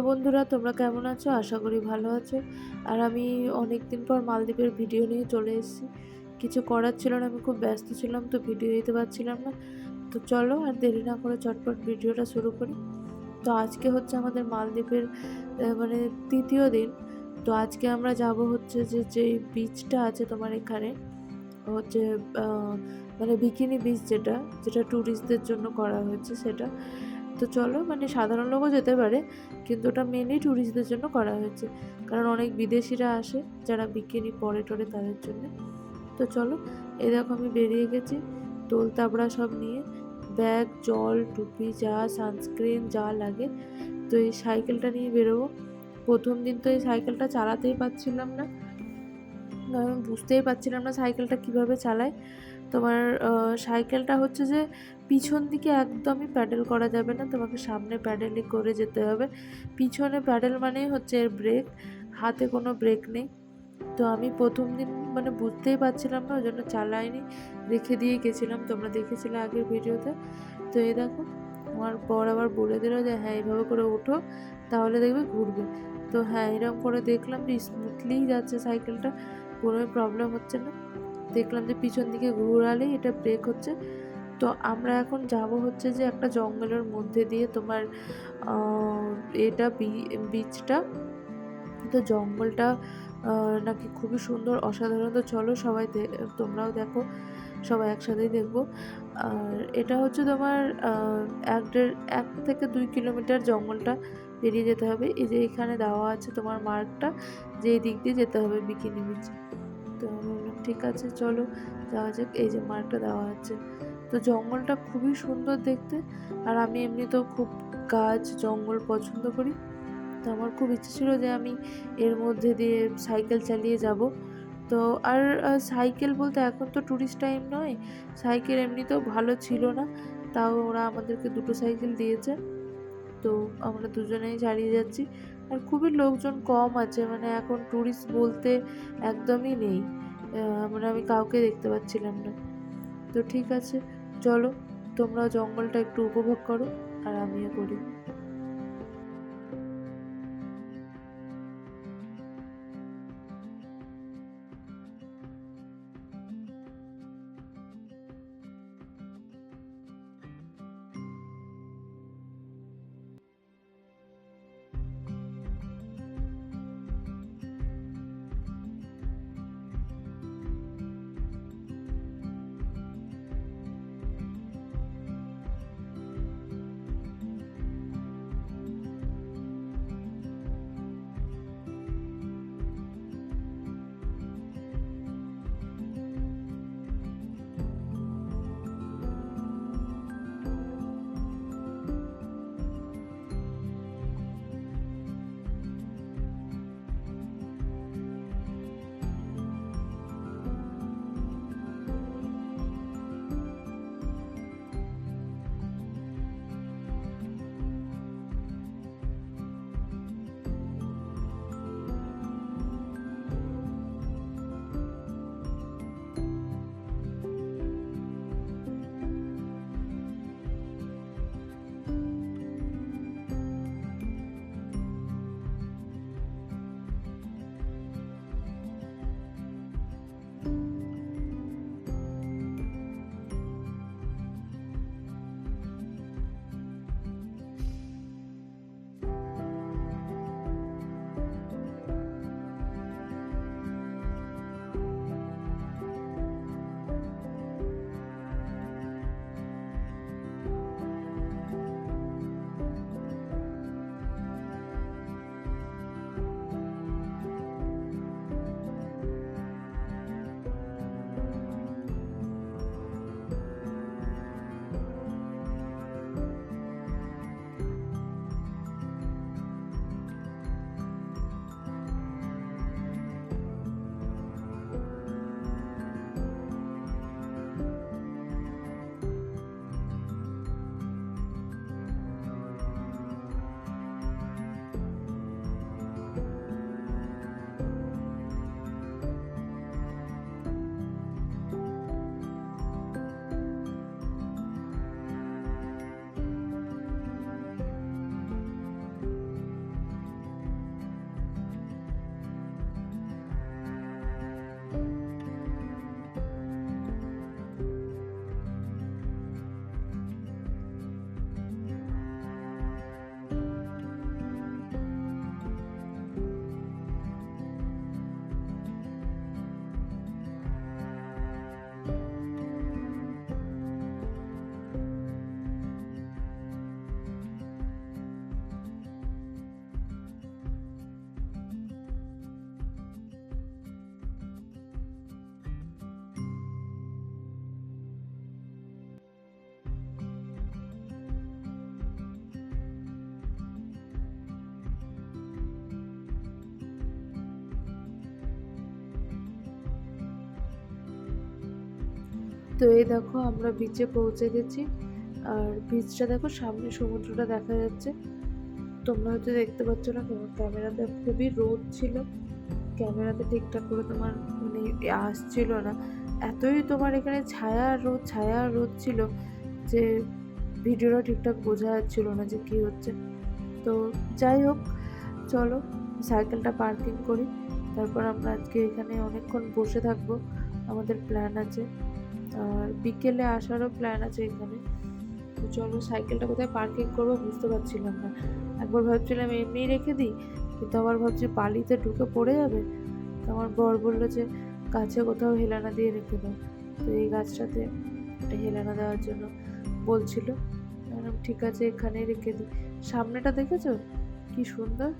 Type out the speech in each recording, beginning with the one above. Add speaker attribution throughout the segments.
Speaker 1: Hello বন্ধুরা, তোমরা কেমন আছো? আশা করি ভালো আছো। আর আমি অনেক দিন পর মালদ্বীপের ভিডিও নিয়ে চলে এসেছি। কিছু করার ছিল না, আমি খুব ব্যস্ত ছিলাম, তো ভিডিও দিতে পারছিলাম না। তো চলো আর দেরি না করে চটপট ভিডিওটা শুরু করি। তো আজকে হচ্ছে আমাদের মালদ্বীপের মানে তৃতীয় দিন। তো আজকে আমরা যাব হচ্ছে যে যে বিচটা আছে তোমার এখানে, হচ্ছে মানে বিকিনি বিচ যেটা যেটা ট্যুরিস্টদের জন্য করা হয়েছে সেটা। তো চলো মানে সাধারণ লোকও যেতে পারে, কিন্তু ওটা মেনলি ট্যুরিস্টদের জন্য করা হয়েছে। কারণ অনেক বিদেশিরা আসে, যারা বিকিনি পরে টরে তাদের জন্য। তো চলো এ দেখো আমি বেরিয়ে গেছি। তোল তাবড়া সব নিয়ে, ব্যাগ, জল, টুপি, যা সানস্ক্রিন যা লাগে। তো এই সাইকেলটা নিয়ে বেরোবো। প্রথম দিন তো এই সাইকেলটা চালাতেই পারছিলাম না। আমি বুঝতেই পারছিলাম না সাইকেলটা কীভাবে চালায়। তোমার সাইকেলটা হচ্ছে যে পিছন দিকে একদমই প্যাডেল করা যাবে না, তোমাকে সামনে প্যাডেলই করে যেতে হবে। পিছনে প্যাডেল মানেই হচ্ছে এর ব্রেক, হাতে কোনো ব্রেক নেই। তো আমি প্রথম দিন মানে বুঝতেই পারছিলাম না ওই জন্য চালাইনি, রেখে দিয়ে গেছিলাম, তোমরা দেখেছিলে আগের ভিডিওতে। তো এই দেখো, আমার পর আবার বলে দিল যে হ্যাঁ এইভাবে করে ওঠো, তাহলে দেখবে ঘুরবে। তো হ্যাঁ এরকম করে দেখলাম যে স্মুথলি যাচ্ছে সাইকেলটা কোনো প্রবলেম হচ্ছে না। দেখলাম যে, পিছন দিকে ঘুরালেই এটা ব্রেক হচ্ছে। তো আমরা এখন যাব হচ্ছে যে একটা জঙ্গলের মধ্যে দিয়ে তোমার এটা বিচটা তো জঙ্গলটা নাকি খুবই সুন্দর, অসাধারণ। তো চলো সবাই তোমরাও দেখো, সবাই একসাথেই দেখব। আর এটা হচ্ছে তোমার এক দেড়, এক থেকে দুই কিলোমিটার জঙ্গলটা পেরিয়ে যেতে হবে। এই যে এখানে দেওয়া আছে তোমার মার্কটা, যে দিক দিয়ে যেতে হবে বিকিনি বিচে তো ঠিক আছে, চলো যাওয়া যাক। এই যে মার্কটা দেওয়া আছে। তো জঙ্গলটা খুবই সুন্দর দেখতে। আর আমি এমনিতেও খুব গাছ, জঙ্গল পছন্দ করি। তো আমার খুব ইচ্ছে ছিল যে আমি এর মধ্যে দিয়ে সাইকেল চালিয়ে যাব। তো আর সাইকেল বলতে এখন তো ট্যুরিস্ট টাইম নয়। সাইকেল এমনিতেও ভালো ছিল না। তাও ওরা আমাদেরকে দুটো সাইকেল দিয়েছে। তো আমরা দুজনেই চালিয়ে যাচ্ছি। আর খুবই লোকজন কম আছে। মানে এখন ট্যুরিস্ট বলতে একদমই নেই। মানে আমি কাউকে দেখতে পাচ্ছিলাম না। তো ঠিক আছে। চলো তোমরা জঙ্গলটা একটু উপভোগ করো আর আমিও করি। তো এই দেখো আমরা বিচে পৌঁছে গেছি। আর বিচটা দেখো, সামনে সমুদ্রটা দেখা যাচ্ছে। তোমরা হয়তো দেখতে পাচ্ছ না কেন ক্যামেরাতে খুবই রোদ ছিল। ক্যামেরাতে ঠিকঠাক করে তোমার মানে আসছিল না। এতই তোমার এখানে ছায়া রোদ ছায়া রোদ ছিল যে ভিডিওটা ঠিকঠাক বোঝা যাচ্ছিল না যে কী হচ্ছে। তো যাই হোক, চলো সাইকেলটা পার্কিং করি। তারপর আমরা আজকে এখানে অনেকক্ষণ বসে থাকব। আমাদের প্ল্যান আছে। আর বিকেলে আসারও প্ল্যান আছে এখানে। তো চলো সাইকেলটা কোথায় পার্কিং করব বুঝতে পারছিলাম না। একবার ভাবছিলাম এমনিই রেখে দিই, কিন্তু আবার ভাবছি বালিতে ঢুকে পড়ে যাবে। তো আমার বর বলল যে, গাছে কোথাও হেলানা দিয়ে রেখে দাও। তো এই গাছটাতে একটা হেলানা দেওয়ার জন্য বলছিল। ঠিক আছে, এখানেই রেখে দিই। সামনেটা দেখেছ? কি সুন্দর।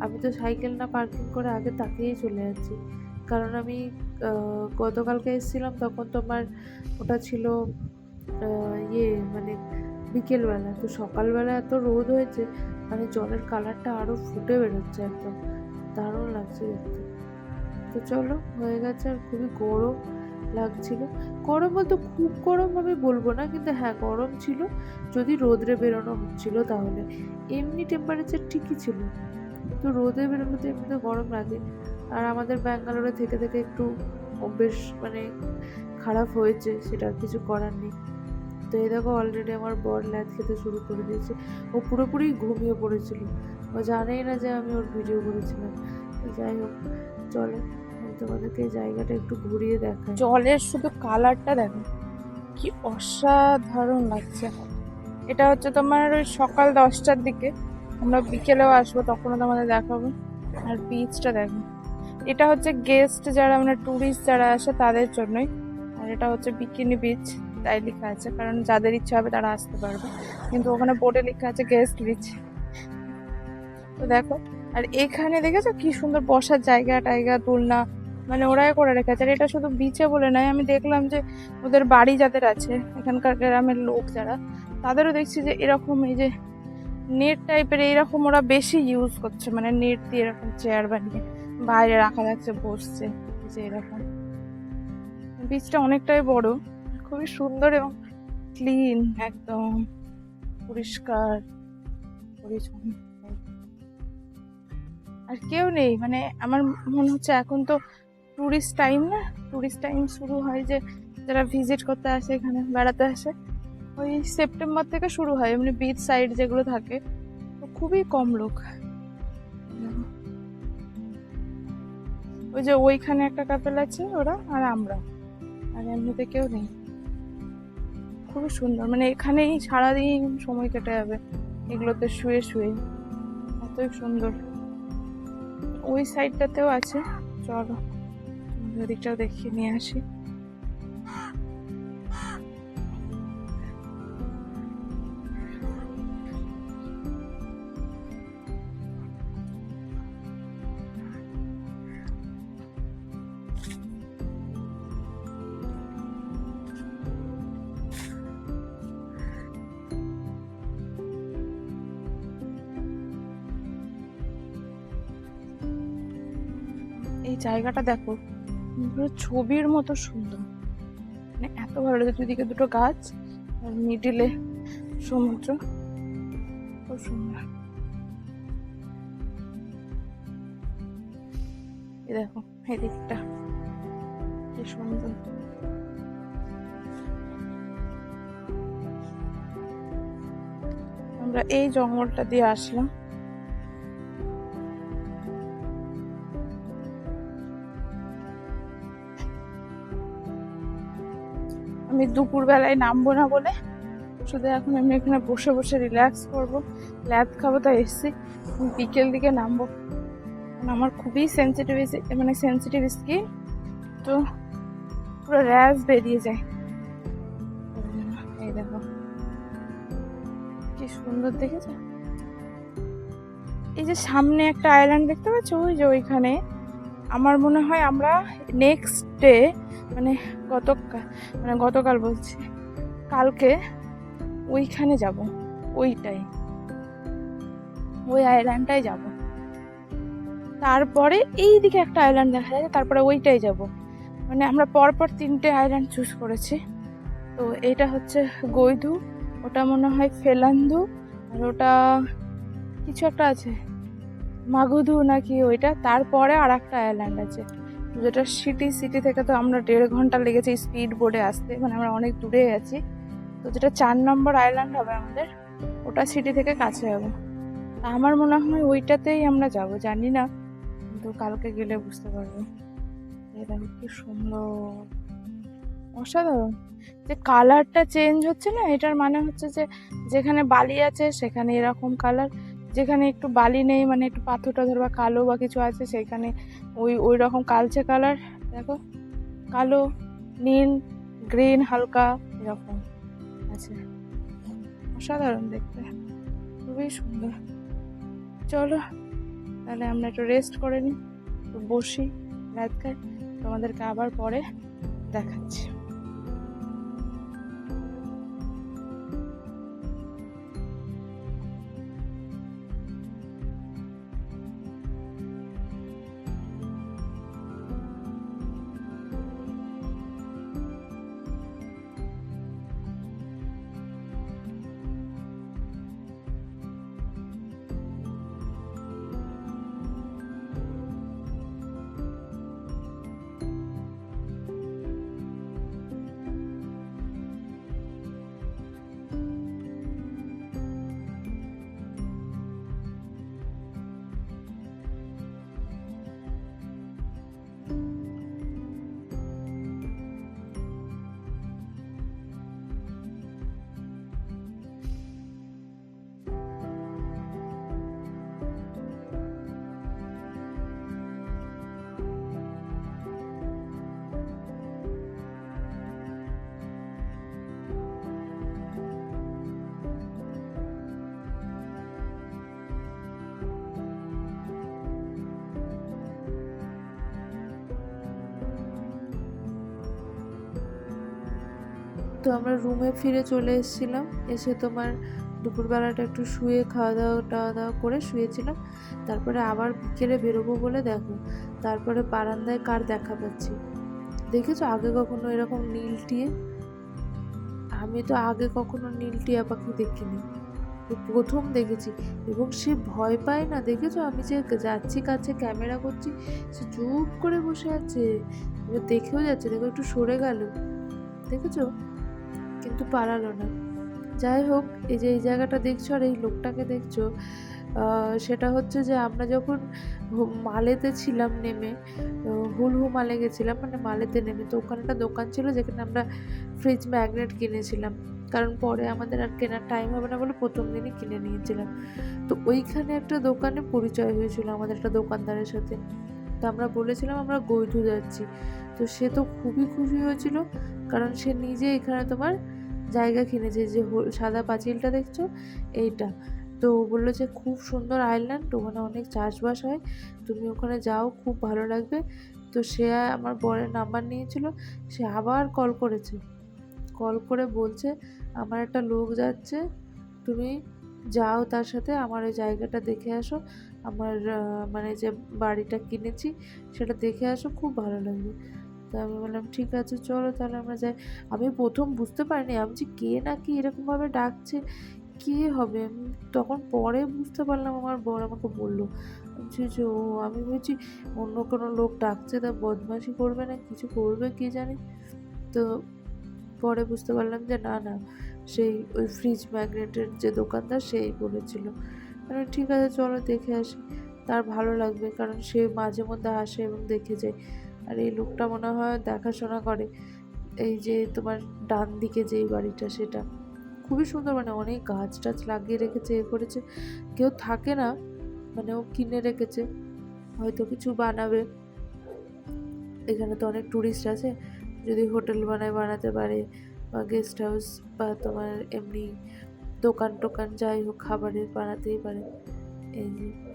Speaker 1: আমি তো সাইকেল না পার্কিং করে আগে তাকিয়েই চলে যাচ্ছি। কারণ আমি গতকালকে এসেছিলাম তখন তোমার ওটা ছিল ইয়ে মানে বিকেলবেলা। তো সকালবেলা এত রোদ হয়েছে মানে জলের কালারটা আরও ফুটে বেরোচ্ছে একদম। দারুণ লাগছে দেখতে। তো চলো, হয়ে গেছে আর খুবই গরম লাগছিল। গরম বলতে খুব গরম আমি বলব না, কিন্তু হ্যাঁ গরম ছিল। যদি রোদরে বেরোনো হচ্ছিল তাহলে। এমনি টেম্পারেচার ঠিকই ছিল। তো রোদে বেরোলে তো এমনিতে গরম লাগে। আর আমাদের ব্যাঙ্গালোরে থেকে থেকে একটু বেশ মানে খারাপ হয়েছে, সেটা কিছু করার নেই। তো এই দেখো অলরেডি আমার বর ল্যাদ খেতে শুরু করে দিয়েছে। ও পুরোপুরি ঘুমিয়ে পড়েছিল। ও জানেই না যে আমি ওর ভিডিও করেছিলাম। যাই হোক, চলো তোমাদেরকে জায়গাটা একটু ঘুরিয়ে দেখাই।
Speaker 2: জলের শুধু কালারটা দেখো, কি অসাধারণ লাগছে। এটা হচ্ছে তোমার ওই সকাল দশটার দিকে, আমরা বিকেলেও আসব, তখনও তোমাদের দেখাবো। আর বিচটা দেখো। এটা হচ্ছে গেস্ট যারা মানে ট্যুরিস্ট যারা আসে তাদের জন্যই। আর এটা হচ্ছে বিকিনি বিচ তাই লেখা আছে। কারণ যাদের ইচ্ছা হবে তারা আসতে পারবে। কিন্তু ওখানে বোর্ডে লেখা আছে গেস্ট বিচ তো দেখো, আর এখানে দেখেছ কি সুন্দর বসার জায়গা টাইগা, দোলনা? মানে ওরাই করে রেখেছে। আর এটা শুধু বিচে বলে নয়, আমি দেখলাম যে ওদের বাড়ি যাদের আছে, এখানকার গ্রামের লোক যারা, তাদেরও দেখছি যে এরকম এই যে নেট টাইপের এইরকম ওরা বেশি ইউজ করছে। মানে নেট দিয়ে এরকম চেয়ার বানিয়ে। বাইরে রাখা যাচ্ছে, বসছে যে এরকম। বিচটা অনেকটাই বড়, খুবই সুন্দর এবং ক্লিন একদম পরিষ্কার, পরিচ্ছন্ন। আর কেউ নেই মানে আমার মনে হচ্ছে এখন তো টুরিস্ট টাইম না টুরিস্ট টাইম শুরু হয় যে যারা ভিজিট করতে আসে, এখানে বেড়াতে আসে, ওই সেপ্টেম্বর থেকে শুরু হয়, এমনি বিচ সাইড যেগুলো থাকে, তো খুবই কম লোক। ওই যে ওইখানে একটা কাপেল আছে ওরা আর আমরা। আর এমনিতে কেউ নেই। খুবই সুন্দর। মানে এখানেই সারাদিন সময় কেটে যাবে। এগুলোতে শুয়ে শুয়ে। এতই সুন্দর। ওই সাইডটাতেও আছে। চলো, ওদিকটাও দেখিয়ে নিয়ে আসি। এই জায়গাটা দেখো, পুরো ছবির মতো সুন্দর। মানে এত ভালো লাগে দুদিকে দুটো গাছ, আর মিডিলে সমুদ্র, খুব সুন্দর। দেখো, এই দিকটা, কি সুন্দর। আমরা এই জঙ্গলটা দিয়ে আসলাম। আমি দুপুরবেলায় নামবো না বলে। শুধু এখন আমি এখানে বসে বসে রিল্যাক্স করব। ল্যাদ খাব, তাই এসছি। বিকেল দিকে নামবো। আমার খুবই সেন্সিটিভ মানে সেন্সিটিভ স্কিন তো পুরো র্যাশ বেরিয়ে যায়। এই দেখো। কি সুন্দর দেখেছ? এই যে সামনে একটা আইল্যান্ড দেখতে পাচ্ছ? ওই যে ওইখানে। আমার মনে হয় আমরা নেক্সট ডে মানে গতকাল মানে গতকাল বলছি, কালকে ওইখানে যাব, ওইটাই। ওই আইল্যান্ডটাই যাব। তারপরে এই দিকে একটা আইল্যান্ড দেখা যায়, তারপরে ওইটাই যাব। মানে আমরা পরপর তিনটে আইল্যান্ড চুজ করেছি। তো এটা হচ্ছে গৈধু, ওটা মনে হয় ফেলান্দু, আর ওটা কিছু একটা আছে, মাগুধু নাকি ওইটা, তারপরে আর একটা আইল্যান্ড আছে। যেটা সিটি সিটি থেকে তো আমরা দেড় ঘণ্টা লেগেছে স্পিড বোর্ডে আসতে মানে আমরা অনেক দূরে আছি। তো যেটা চার নম্বর আইল্যান্ড হবে আমাদের, ওটা সিটি থেকে কাছে হবে। আমার মনে হয় ওইটাতেই আমরা যাব, জানি না, কিন্তু কালকে গেলে বুঝতে পারব। দেখো কি সুন্দর। অসাধারণ। যে কালারটা চেঞ্জ হচ্ছে না, এটার মানে হচ্ছে যে যেখানে বালি আছে সেখানে এরকম কালার যেখানে একটু বালি নেই মানে একটু পাথর টাথর বা কালো বা কিছু আছে সেখানে ওই ওই রকম কালচে কালার দেখো? কালো, নীল গ্রিন হালকা, এরকম। আছে অসাধারণ দেখতে। খুবই সুন্দর। চলো, তাহলে আমরা একটু রেস্ট করে নিই বসি রাত তোমাদেরকে আবার পরে দেখাচ্ছি।
Speaker 1: তো আমরা রুমে ফিরে চলে এসেছিলাম। এসে তোমার দুপুরবেলাটা একটু শুয়ে খাওয়া দাওয়া, টাওয়া দাওয়া করে শুয়েছিলাম। তারপরে আবার বিকেলে বেরোবো বলে দেখো, তারপরে বারান্দায় কার দেখা পাচ্ছি। দেখেছ আগে কখনো এরকম নীল টিয়ে? আমি তো আগে কখনো নীল টিয়া পাখি দেখিনি। প্রথম দেখেছি এবং সে ভয় পায় না। দেখেছ আমি যে যাচ্ছি, কাছে ক্যামেরা করছি, সে চুপ করে বসে আছে। এবার দেখেও যাচ্ছে দেখো একটু সরে গেল। দেখেছ? কিন্তু পারালো না। যাই হোক, এই যে এই জায়গাটা দেখছ আর এই লোকটাকে দেখছ সেটা হচ্ছে যে আমরা যখন মালেতে ছিলাম নেমে হুলহু মালে গেছিলাম মানে মালেতে নেমে। তো ওখানে একটা দোকান ছিল যেখানে আমরা ফ্রিজ ম্যাগনেট কিনেছিলাম। কারণ পরে আমাদের আর কেনার টাইম হবে না বলে প্রথম দিনই কিনে নিয়েছিলাম। তো ওইখানে একটা দোকানে পরিচয় হয়েছিল আমাদের একটা দোকানদারের সাথে। তো আমরা বলেছিলাম আমরা গৈধু যাচ্ছি। তো সে তো খুবই খুশি হয়েছিল, কারণ সে নিজে এখানে তোমার জায়গা কিনেছে, যে সাদা পাঁচিলটা দেখছ? এইটা। তো বলল যে, খুব সুন্দর আইল্যান্ড, ওখানে অনেক চাষবাস হয়, তুমি ওখানে যাও, খুব ভালো লাগবে। তো সে আমার বরের নাম্বার নিয়েছিল, সে আবার কল করেছে। কল করে বলছে, আমার একটা লোক যাচ্ছে, তুমি যাও তার সাথে, আমার ওই জায়গাটা দেখে আসো, আমার মানে যে বাড়িটা কিনেছি, সেটা দেখে আসো, খুব ভালো লাগবে। তো আমি বললাম, ঠিক আছে, চলো তাহলে আমরা যাই। আমি প্রথম বুঝতে পারিনি, আমি যে কে না কি এরকমভাবে ডাকছে, কে হবে? তখন পরে বুঝতে পারলাম, আমার বর আমাকে বলল যে ও, আমি বলছি, অন্য কোনো লোক ডাকছে তা বদমাশি করবে না, কিছু করবে কে জানি? তো পরে বুঝতে পারলাম যে না না, সেই ওই ফ্রিজ ম্যাগনেটের যে দোকানদার সেই বলেছিল। মানে ঠিক আছে, চলো দেখে আসি। তার ভালো লাগবে, কারণ সে মাঝে মধ্যে আসে এবং দেখে যায়। আর এই লোকটা মনে হয় দেখাশোনা করে। এই যে তোমার ডান দিকে যেই বাড়িটা সেটা। খুবই সুন্দর মানে অনেক গাছ টাছ লাগিয়ে রেখেছে, এ করেছে। কেউ থাকে না মানে ও কিনে রেখেছে। হয়তো কিছু বানাবে। এখানে তো অনেক টুরিস্ট আছে। যদি হোটেল বানায়, বানাতে পারে বা গেস্ট হাউস বা তোমার এমনি দোকান টোকান যাই হোক, খাবারের বানাতেই পারে। এই যে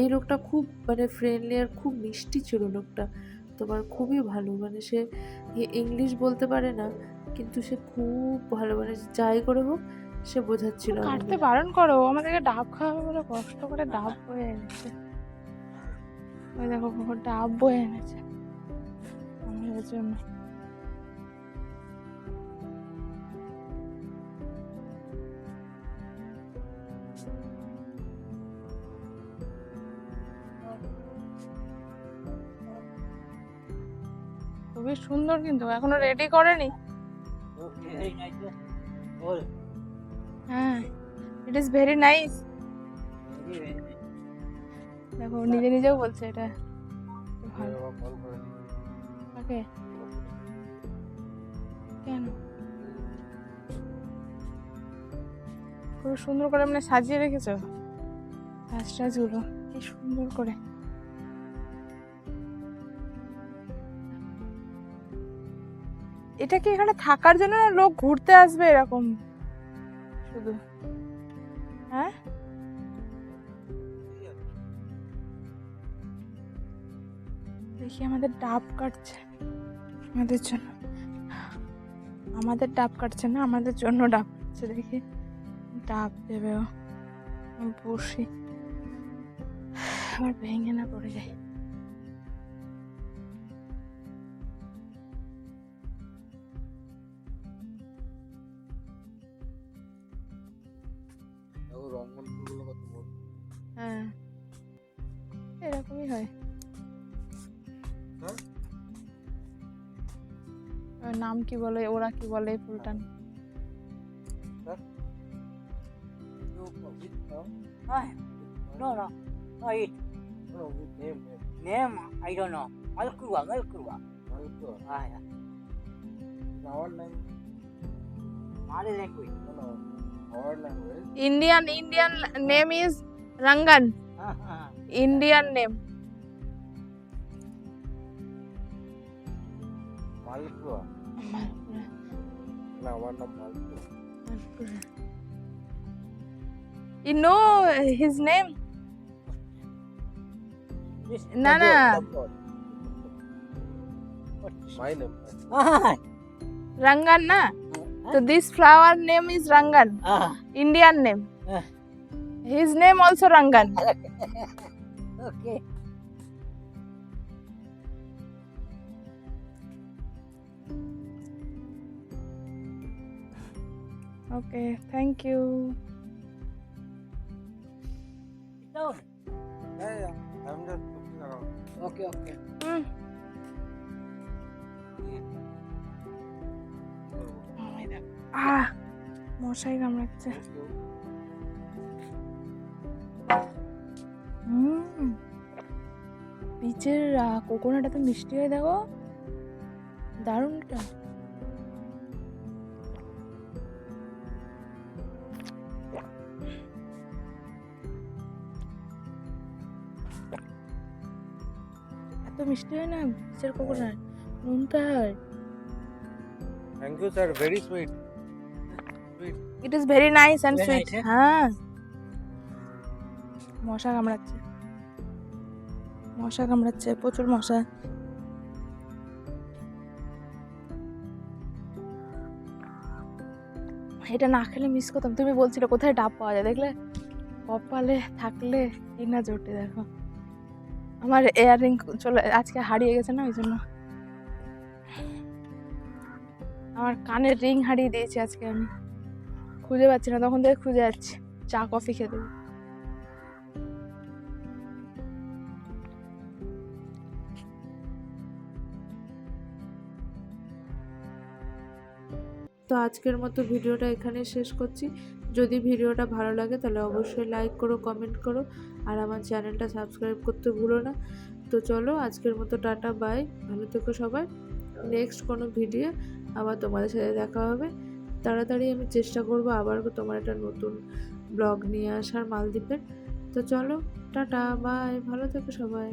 Speaker 1: এই লোকটা খুব মানে ফ্রেন্ডলি আর খুব মিষ্টি ছিল লোকটা। তোমার খুবই ভালো। মানে সে ইংলিশ বলতে পারে না, কিন্তু সে খুব ভালো। মানে যাই করে হোক, সে বোঝাচ্ছিল
Speaker 2: কাটতে বারণ করো আমাদেরকে ডাব খাওয়াবে বলে কষ্ট করে ডাব বয়ে এনেছে। ওই দেখো ডাব বয়ে এনেছে। আমাদের জন্য খুবই সুন্দর কিন্তু, এখনও রেডি করেনি? হ্যাঁ ইট ইজ ভেরি নাইস. দেখো, নিজে নিজেও বলছে এটা। ওকে। কেন? খুব সুন্দর করে মানে সাজিয়ে রেখেছো। গাছ টাছগুলো কি সুন্দর করে। এটা কি এখানে থাকার জন্য না লোক ঘুরতে আসবে এরকম? শুধু। হ্যাঁ? দেখি আমাদের ডাব কাটছে আমাদের জন্য। আমাদের ডাব কাটছে না, আমাদের জন্য ডাব কাটছে, দেখি। ডাব দেবে ও বসি। আমার ভেঙে না পড়ে যায় হ্যাঁ এরকমই হয়
Speaker 3: হ্যাঁ?
Speaker 2: ওর নাম কি বলে ওরা কি বলে এই ফুলটা
Speaker 4: Ah, no, no, no it. Name, I don't know. Malkurwa, Malkurwa. Ah, yeah. Mali language.
Speaker 2: Indian Indian name is Rangan.
Speaker 4: Indian name.
Speaker 2: Malpua. Malpua. Malpua. You know his name? Nana. My
Speaker 4: name.
Speaker 2: Rangan na. So this flower name is Rangan.
Speaker 4: Ah.
Speaker 2: Indian name.
Speaker 4: Ah.
Speaker 2: His name also Rangan.
Speaker 4: okay.
Speaker 2: Okay, thank you.
Speaker 4: No. Yeah, yeah. I'm just looking around. Okay, okay.
Speaker 2: Mm. মশাই কামড়াচ্ছে। বীচের coconut এত মিষ্টি হয়, দেখো। দারুণ এটা এত মিষ্টি হয় না? বীচের কোকোনাট নুনটা হয়।
Speaker 3: Thank you sir very sweet.
Speaker 2: It is very nice and
Speaker 4: Very
Speaker 2: sweet
Speaker 4: nice?
Speaker 2: হ্যাঁ মশা কামড়াচ্ছে। মশা কামড়াচ্ছে প্রচুর মশা। এটা না খেলে মিস করতাম। তুমি বলছিলে কোথায় ডাব পাওয়া যায় দেখলে? কপালে থাকলে এই না জোটে দেখো। আমার ইয়াররিং চলে আজকে হারিয়ে গেছে না ওই জন্য। আমার কানের রিং হারিয়ে দিয়েছি আজকে আমি। খুঁজে পাচ্ছি না, তখন থেকে খুঁজে যাচ্ছি। চা, কফি খেতে
Speaker 1: তো আজকের মতো ভিডিওটা এখানে শেষ করছি। যদি ভিডিওটা ভালো লাগে, তাহলে অবশ্যই লাইক করো কমেন্ট করো, আর আমার চ্যানেলটা সাবস্ক্রাইব করতে ভুলো না। তো চলো, আজকের মতো টাটা বাই ভালো থেকো সবাই। নেক্সট কোনো ভিডিও আবার তোমাদের সাথে দেখা হবে। তাড়াতাড়ি আমি চেষ্টা করব আবার তোমার একটা নতুন ব্লগ নিয়ে আসার মালদ্বীপের। তো চলো, টাটা বাই ভালো থেকো সবাই।